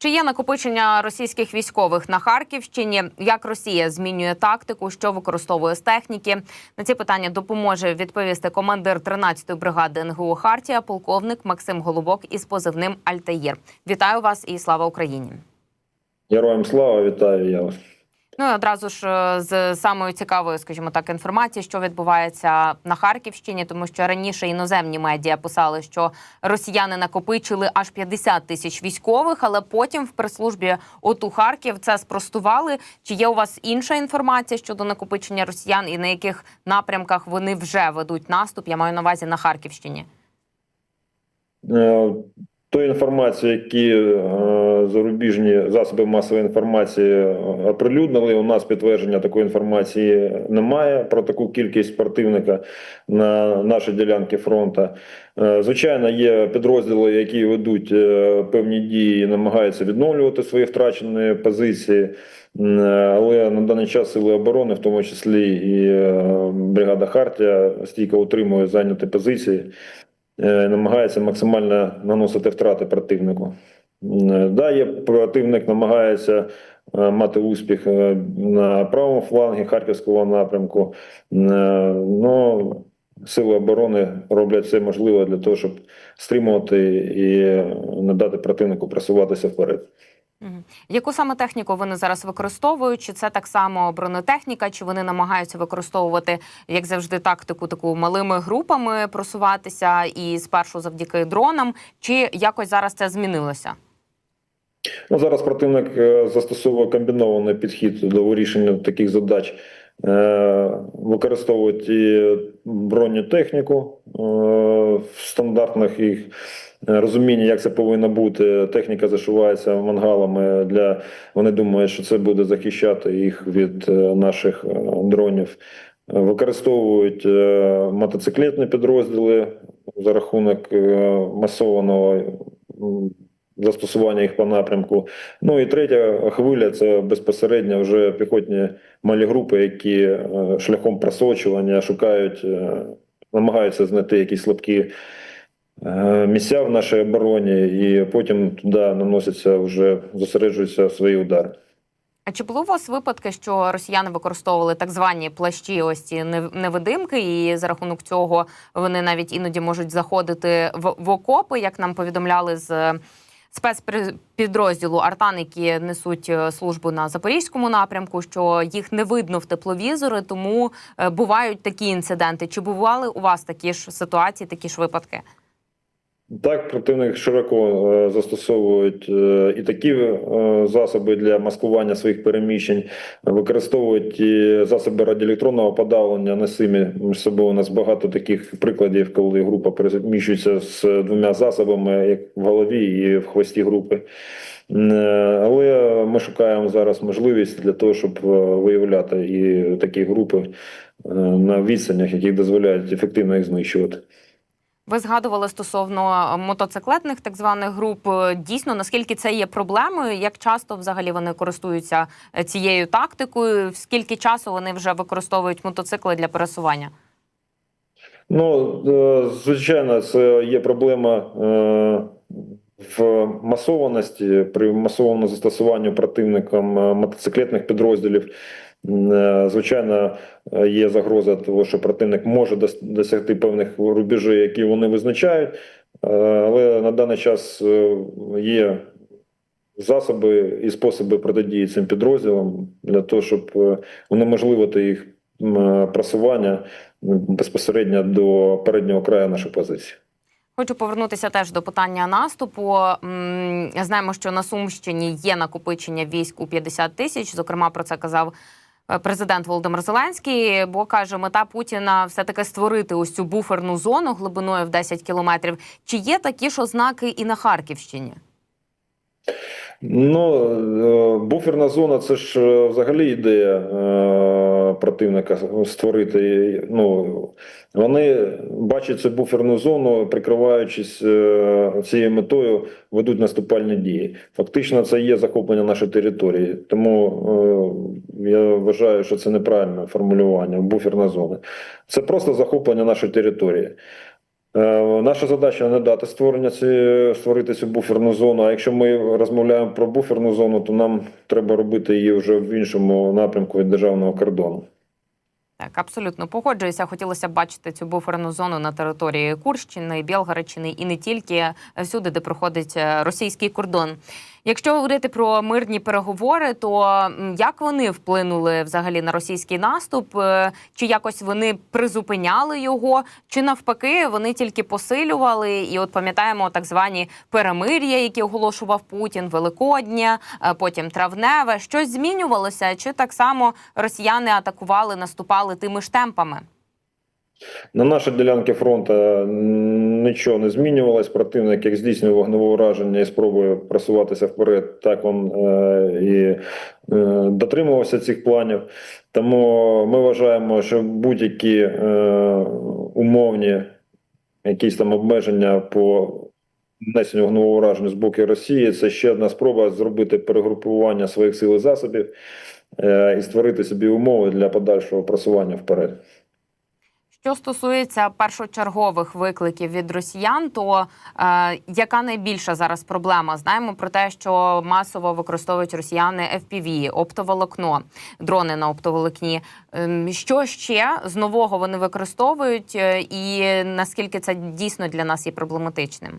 Чи є накопичення російських військових на Харківщині? Як Росія змінює тактику, що використовує з техніки? На ці питання допоможе відповісти командир 13-ї бригади НГУ Хартія, полковник Максим Голубок із позивним Альтаїр. Вітаю вас і слава Україні! Героям слава, вітаю я вас. Ну одразу ж е, з самою цікавою, скажімо так, інформації, що відбувається на Харківщині, тому що раніше іноземні медіа писали, що росіяни накопичили аж 50 тисяч військових, але потім в прес-службі ОТУ Харків це спростували. Чи є у вас інша інформація щодо накопичення росіян і на яких напрямках вони вже ведуть наступ? Я маю на увазі на Харківщині. Е, Ту інформацію, які е, зарубіжні засоби масової інформації оприлюднили, у нас підтвердження такої інформації немає про таку кількість противника на нашій ділянці фронту. Е, Звичайно, є підрозділи, які ведуть е, певні дії, намагаються відновлювати свої втрачені позиції. Але на даний час сили оборони, в тому числі і е, бригада Хартія, стійко утримує зайняті позиції. Е, намагається максимально наносити втрати противнику. М, Да, є противник намагається е, мати успіх е, на правому флангі Харківського напрямку. Е, Ну, сили оборони роблять все можливе для того, щоб стримувати і не дати противнику просуватися вперед. Яку саме техніку вони зараз використовують? Чи це так само бронетехніка? Чи вони намагаються використовувати, як завжди, тактику таку малими групами просуватися і спершу завдяки дронам? Чи якось зараз це змінилося? Ну, зараз противник е, застосовує комбінований підхід до вирішення таких задач. Е, Використовують і бронетехніку в стандартних їх е, розумінні, як це повинно бути. Техніка зашивається мангалами для вони думають, що це буде захищати їх від е, наших е, дронів. Е, Використовують е, мотоциклетні підрозділи за рахунок е, масованого застосування їх по напрямку. Ну і третя хвиля це безпосередньо вже піхотні малі групи, які е, шляхом просочування шукають, е, намагаються знайти якісь слабкі е, місця в нашій обороні, і потім туди наносяться вже зосереджуються свої удари. А чи були у вас випадки, що росіяни використовували так звані плащі, ось ці нев- невидимки, і за рахунок цього вони навіть іноді можуть заходити в, в окопи, як нам повідомляли з спецпідрозділу Артан, які несуть е, службу на запорізькому напрямку, що їх не видно в тепловізори, тому е, бувають такі інциденти. Чи бували у вас такі ж ситуації, такі ж випадки? Так, противник широко е, застосовують е, і такі е, засоби для маскування своїх переміщень, використовують і засоби радіоелектронного подавлення носимі між собою. У нас багато таких прикладів, коли група переміщується з двома засобами, як в голові і в хвості групи. Але ми шукаємо зараз можливість для того, щоб виявляти і такі групи на відстанях, які дозволяють ефективно їх знищувати. Ви згадували стосовно мотоциклетних так званих груп. Дійсно, наскільки це є проблемою? Як часто взагалі вони користуються е, цією тактикою? Скільки часу вони вже використовують мотоцикли для пересування? Ну, е, звичайно, це є проблема е, в масованості при масовому застосуванні противником е, мотоциклетних підрозділів. Е, Звичайно, е, є загроза того, що противник може дос- досягти певних рубежів, які вони визначають, Е, але на даний час є засоби і способи протидії цим підрозділам для того, щоб унеможливити їх просування безпосередньо до переднього краю нашої позиції. Хочу повернутися теж до питання наступу. Знаємо, що на Сумщині є накопичення військ у 50 тисяч. Зокрема, про це казав президент Володимир Зеленський. Бо каже, мета Путіна все таки створити ось цю буферну зону глибиною в 10 кілометрів. Чи є такі ж ознаки і на Харківщині? Ну, е, буферна зона це ж е, взагалі ідея е, противника створити. Ну, вони бачать цю буферну зону, прикриваючись цією метою, ведуть наступальні дії. Фактично, це є захоплення нашої території. Тому я вважаю, що це неправильне формулювання буферна зона. Це просто захоплення нашої території. Е, Наша задача не дати створення ці, створити цю буферну зону. А якщо ми розмовляємо про буферну зону, то нам треба робити її вже в іншому напрямку від державного кордону. Так, абсолютно погоджуюся. Хотілося б бачити цю буферну зону на території Курщини, Білгородщини і не тільки е, всюди, де проходить е, російський кордон. Якщо говорити про мирні переговори, то як вони вплинули взагалі на російський наступ? Е, Чи якось вони призупиняли його, чи навпаки вони тільки посилювали? І от пам'ятаємо так звані перемир'я, які оголошував Путін, Великодня, е, потім травневе. Щось змінювалося, чи так само росіяни атакували, наступали тими ж темпами? На нашій ділянці фронту нічого не змінювалось. Противник, як здійснював вогневе враження і спробує просуватися вперед, так він е, і е, дотримувався цих планів. Тому ми вважаємо, що будь-які е, умовні якісь там обмеження по нанесенню вогневого враження з боку Росії це ще одна спроба зробити перегрупування своїх сил і засобів е, і створити собі умови для подальшого просування вперед. Що стосується першочергових викликів від росіян, то е, яка найбільша зараз проблема? Знаємо про те, що масово використовують росіяни FPV, оптоволокно, дрони на оптоволокні. Ем, Що ще з нового вони використовують, е, і наскільки це дійсно для нас є проблематичним?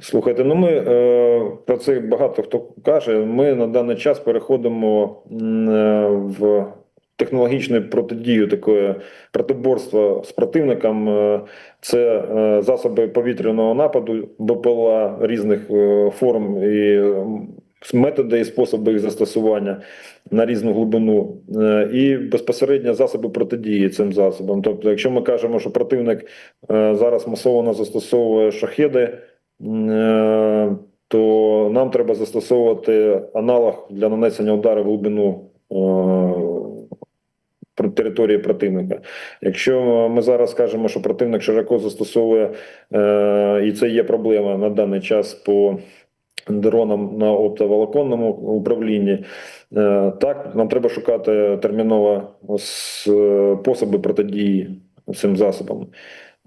Слухайте, ну ми е, про це багато хто каже. Ми на даний час переходимо е, в технологічну протидію такої протиборства з противником. Е, Це е, засоби повітряного нападу, БПЛА різних е, форм і методи і способи їх застосування на різну глибину, і безпосередньо засоби протидії цим засобам. Тобто, якщо ми кажемо, що противник зараз масово застосовує шахеди. То нам треба застосовувати аналог для нанесення удару в глибину території противника. Якщо ми зараз кажемо, що противник широко застосовує, е, і це є проблема на даний час по дронам на оптоволоконному управлінні, е, так нам треба шукати терміново способи протидії цим засобам.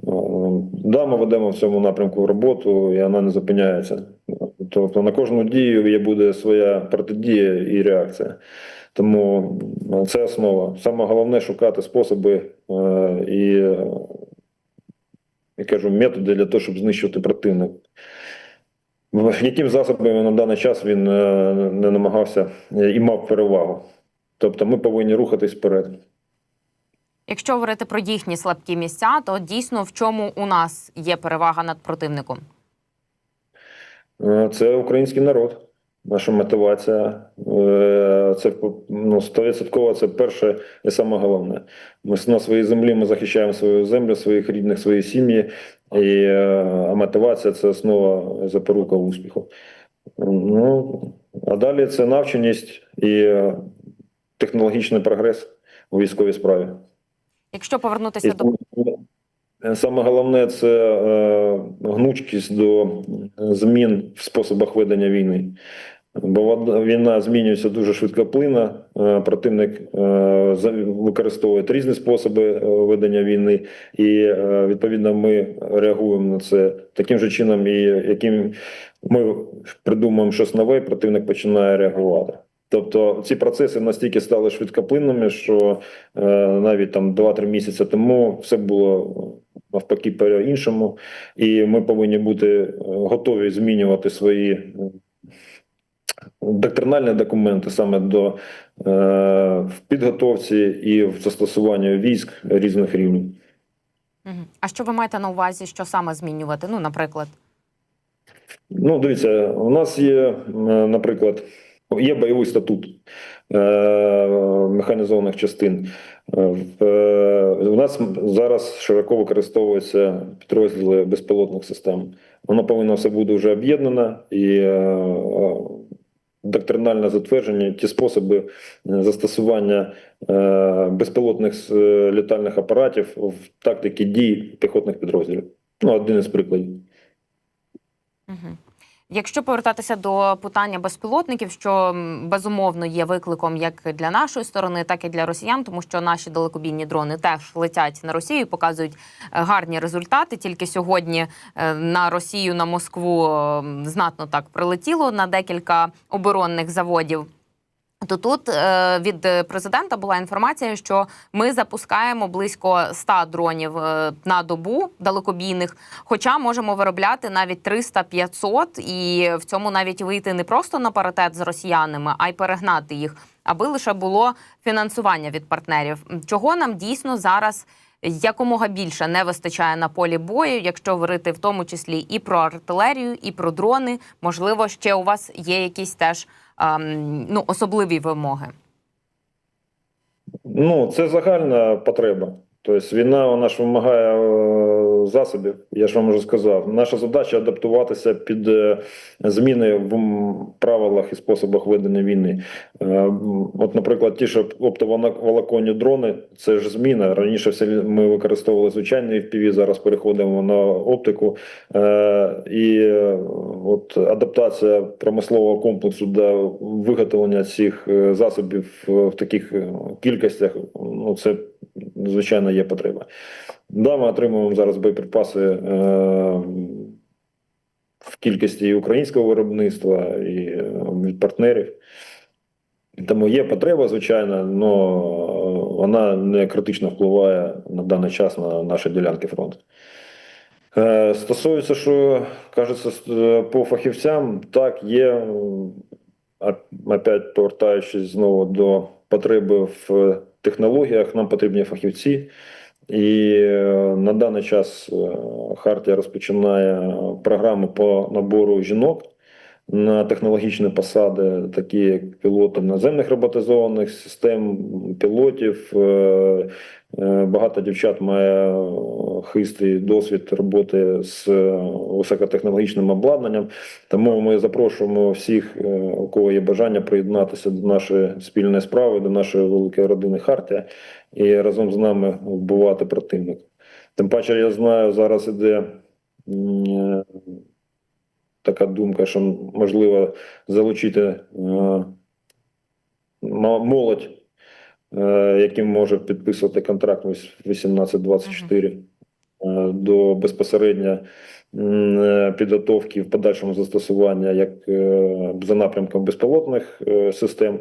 О, Да, ми ведемо в цьому напрямку роботу, і вона не зупиняється. Тобто на кожну дію є буде своя протидія і реакція. Тому е, це основа. Саме головне шукати способи е, і, я кажу, методи для того, щоб знищувати противника. В- Яким засобами на даний час він е, не намагався е, і мав перевагу. Тобто ми повинні рухатись вперед. Якщо говорити про їхні слабкі місця, то дійсно в чому у нас є перевага над противником? Це український народ. Наша мотивація. Це ну, 100% це перше і саме головне. Ми на своїй землі ми захищаємо свою землю, своїх рідних, свої сім'ї. І, е, а мотивація це основа запорука успіху. Ну, а далі це навченість і е, технологічний прогрес у військовій справі. Якщо І повернутися до саме- Саме головне це е, гнучкість до змін в способах ведення війни. Бо війна змінюється дуже швидкоплинно. Е, Противник е, використовує різні способи е, ведення війни, і відповідно ми реагуємо на це таким же чином, і яким ми придумаємо щось нове, противник починає реагувати. Тобто ці процеси настільки стали швидкоплинними, що навіть там 2-3 місяці тому все було навпаки по-іншому, і ми повинні бути готові змінювати свої доктринальні документи саме до е, в підготовці і в застосуванні військ різних рівнів. А що ви маєте на увазі, що саме змінювати? Ну, наприклад. Ну, дивіться, у нас є, е, наприклад, є бойовий статут е, механізованих частин. Е, е, У нас зараз широко використовуються підрозділи безпілотних систем. Воно повинно все бути вже об'єднано і доктринально затверджені ті способи е, застосування е, безпілотних е, літальних апаратів в тактиці дій піхотних підрозділів. Ну, один із прикладів. Угу. Якщо повертатися до питання безпілотників, що безумовно є викликом як для нашої сторони, так і для росіян, тому що наші далекобійні дрони теж летять на Росію, показують е, гарні результати. Тільки сьогодні е, на Росію, на Москву знатно так прилетіло на декілька оборонних заводів. То тут е, від е, президента була інформація, що ми запускаємо близько 100 дронів е, на добу далекобійних, хоча можемо виробляти навіть 300-500 і в цьому навіть вийти не просто на паритет з росіянами, а й перегнати їх, аби лише було фінансування від партнерів. Чого нам дійсно зараз якомога більше не вистачає на полі бою, якщо говорити в тому числі і про артилерію, і про дрони. Можливо, ще у вас є якісь теж ну, особливі вимоги. Ну, це загальна потреба. Тобто війна вона ж вимагає е, засобів, я ж вам вже сказав. Наша задача адаптуватися під е, зміни в правилах і способах ведення війни. Е, От, наприклад, ті ж оптоволоконні дрони, це ж зміна. Раніше все ми використовували звичайний FPV, зараз переходимо на оптику. І от адаптація промислового комплексу до виготовлення цих засобів в таких кількостях, ну це звичайно є потреба. Да, ми отримуємо зараз боєприпаси е, в кількості і українського виробництва, і е, від партнерів. Тому є потреба, звичайно, але вона не критично впливає на даний час на наші ділянки фронту. Е, Стосується, що кажеться, по фахівцям, так є, опять повертаючись знову до потреби в технологіях, нам потрібні фахівці. І е, на даний час е, Хартія розпочинає програму по набору жінок на технологічні посади, такі як пілоти наземних роботизованих систем, пілотів. Е, Багато дівчат має е, хист і досвід роботи з е, високотехнологічним обладнанням. Тому ми запрошуємо всіх, у кого є бажання приєднатися до нашої спільної справи, до нашої великої родини Хартія і разом з нами вбивати противника. Тим паче, я знаю, зараз іде така думка, що можливо залучити молодь, яким може підписувати контракт ось 18-24 е, до безпосередньо е, підготовки в подальшому застосування як е, за напрямком безпілотних е, систем.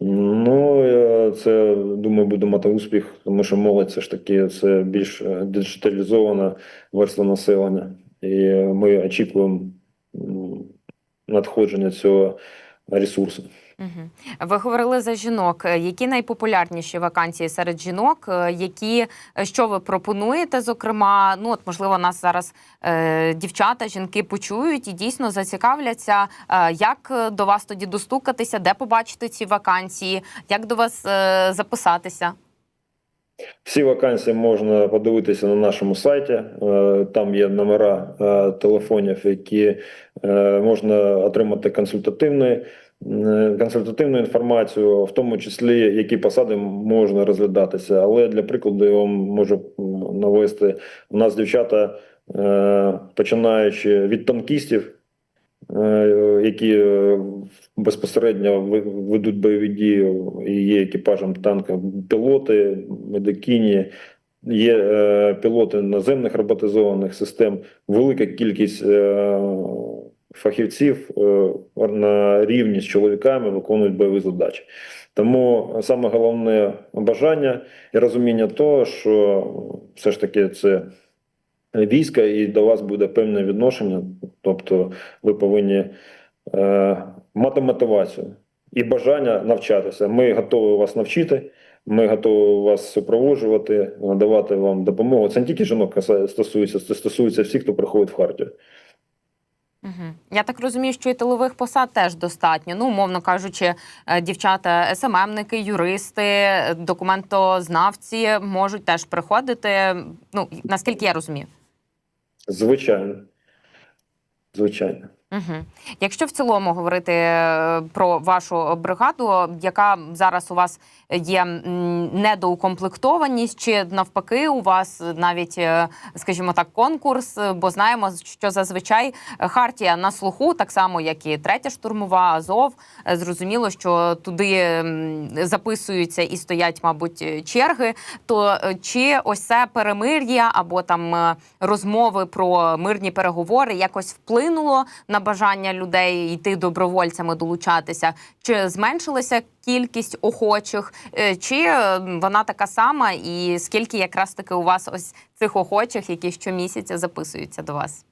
Ну, е, це думаю, буде мати успіх, тому що молодь це ж таки це більш е, диджиталізована верства населення. І ми очікуємо надходження цього ресурсу. Ви говорили за жінок. Е, Які найпопулярніші вакансії серед жінок? Е, Які е, що ви пропонуєте? Зокрема, ну от можливо, нас зараз е, дівчата, жінки почують і дійсно зацікавляться. Е, як до вас тоді достукатися, де побачити ці вакансії, як до вас е, записатися? Всі вакансії можна подивитися на нашому сайті. Там є номера телефонів, які можна отримати консультативний. Е, Консультативну інформацію, в тому числі які посади можна розглядатися. Але для прикладу я вам можу навести. У нас дівчата, е, починаючи від танкістів, е, які безпосередньо ведуть бойові дії і є екіпажем танка, пілоти, медикині, є пілоти наземних роботизованих систем, велика кількість фахівців е, на рівні з чоловіками виконують бойові задачі. Тому саме головне бажання і розуміння того, що все ж таки це війська, і до вас буде певне відношення. Тобто, ви повинні е, мати мотивацію і бажання навчатися. Ми готові вас навчити. Ми готові вас супроводжувати, надавати вам допомогу. Це не тільки жінок стосується, це стосується всіх, хто приходить в Хартію. Угу. Я так розумію, що і тилових посад теж достатньо. Ну, умовно кажучи, е, дівчата, СММники, юристи, документознавці можуть теж приходити. Ну наскільки я розумію. Звичайно. Звичайно. Угу. Якщо в цілому говорити е, про вашу бригаду, яка зараз у вас є недоукомплектованість, чи навпаки, у вас навіть, е, скажімо так, конкурс, е, бо знаємо, що зазвичай хартія на слуху, так само як і третя штурмова Азов. Зрозуміло, що туди записуються і стоять, мабуть, черги. То чи ось це перемир'я або там розмови про мирні переговори якось вплинуло на бажання людей йти добровольцями долучатися? Чи зменшилася кількість охочих, Е, чи е, вона така сама, і скільки якраз таки у вас ось цих охочих, які щомісяця записуються до вас?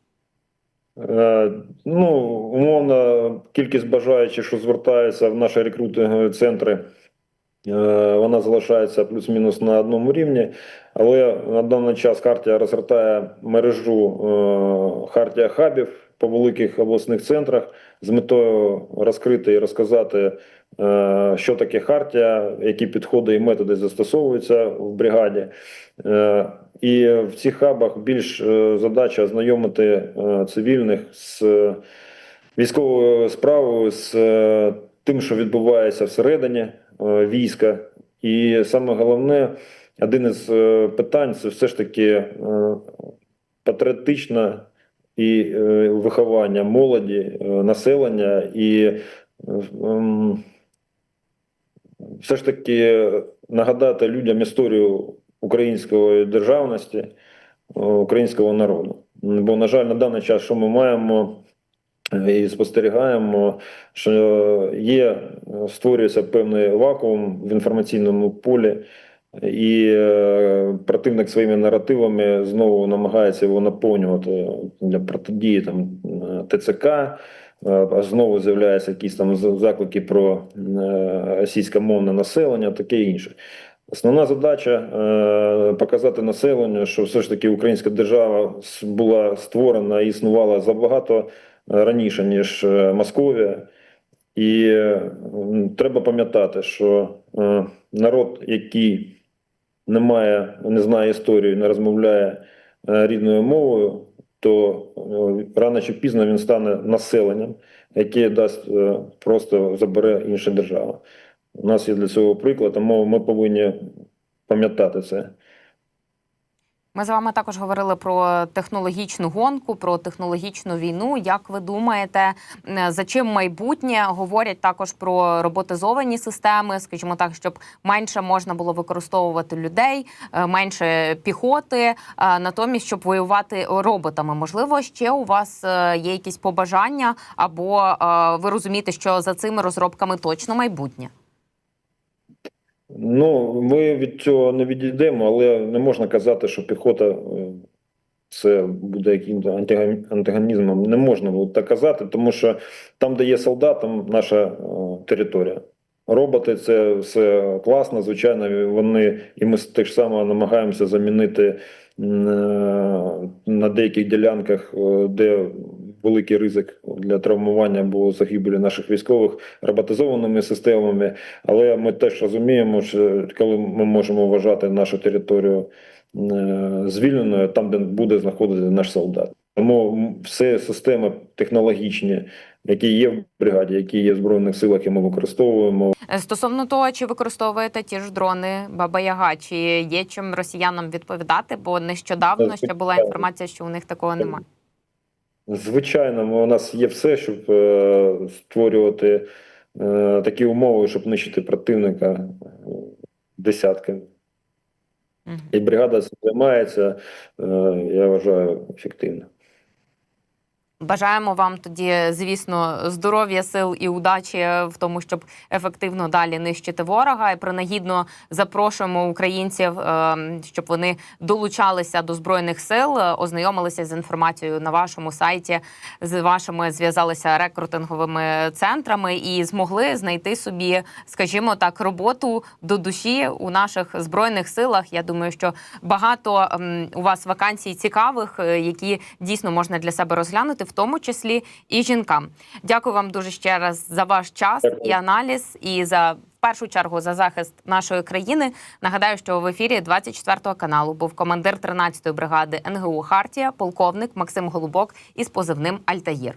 Е, Ну, умовно, кількість бажаючих, що звертаються в наші рекрутингові центри, е, вона залишається плюс-мінус на одному рівні. Але на даний час Хартія розгортає мережу Хартія хабів по великих обласних центрах з метою розкрити і розказати, е, що таке Хартія, які підходи і методи застосовуються в бригаді. Е, І в цих хабах більш е, задача ознайомити цивільних з військовою справою, з тим, що відбувається всередині війська. І саме головне, один із питань це все ж таки патріотичне і е, виховання молоді, е, населення і ем, все ж таки нагадати людям історію української державності, е, українського народу. Бо, на жаль, на даний час, що ми маємо і спостерігаємо, що є, створюється певний вакуум в інформаційному полі, і е, противник своїми наративами знову намагається його наповнювати для протидії там е, ТЦК. е, Знову з'являються якісь там заклики про російськомовне населення, таке інше. Основна задача показати населенню, що все ж таки українська держава була створена і існувала забагато раніше, ніж Московія. І треба пам'ятати, що народ, який не має, не знає історію, не розмовляє е, рідною мовою, то е, рано чи пізно він стане населенням, яке дасть е, просто забере інша держава. У нас є для цього приклад, тому ми повинні пам'ятати це. Ми з вами також говорили про технологічну гонку, про технологічну війну. Як ви думаєте, за чим майбутнє говорять також про роботизовані системи, скажімо так, щоб менше можна було використовувати людей, е, менше піхоти, е, натомість щоб воювати роботами. Можливо, ще у вас е, є якісь побажання, або ви розумієте, що за цими розробками точно майбутнє. Ну, ми від цього не відійдемо, але не можна казати, що піхота е, це буде антига- антагонізмом. Не можна було так казати, тому що там, де є солдат, там наша е, територія. Роботи це все класно, звичайно, вони і ми так само намагаємося замінити е, на деяких ділянках, де великий ризик для травмування або загибелі наших військових роботизованими системами. Але ми теж розуміємо, що коли ми можемо вважати нашу територію е, звільненою, там, де буде знаходитися наш солдат. Тому все системи технологічні, які є в бригаді, які є в збройних силах, які ми використовуємо. Е, Стосовно того, чи використовуєте ті ж дрони Баба Яга, чи є чим росіянам відповідати? Бо нещодавно ще була інформація, що у них такого немає. Звичайно, у нас є все, щоб е, створювати е, такі умови, щоб нищити противника десятки. десятками. Мгм. І бригада цим займається, е, я вважаю, ефективно. Бажаємо вам тоді, звісно, здоров'я, сил і удачі в тому, щоб ефективно далі нищити ворога. І принагідно запрошуємо українців, е, щоб вони долучалися до збройних сил, ознайомилися з інформацією на вашому сайті, з вашими зв'язалися рекрутинговими центрами і змогли знайти собі, скажімо так, роботу до душі у наших збройних силах. Я думаю, що багато у вас вакансій цікавих, е, які дійсно можна для себе розглянути, в тому числі і жінкам. Дякую вам дуже ще раз за ваш час Дякую. і аналіз, і за в першу чергу за захист нашої країни. Нагадаю, що в ефірі 24 каналу був командир 13-ї бригади НГУ Хартія, полковник Максим Голубок із позивним Альтаїр.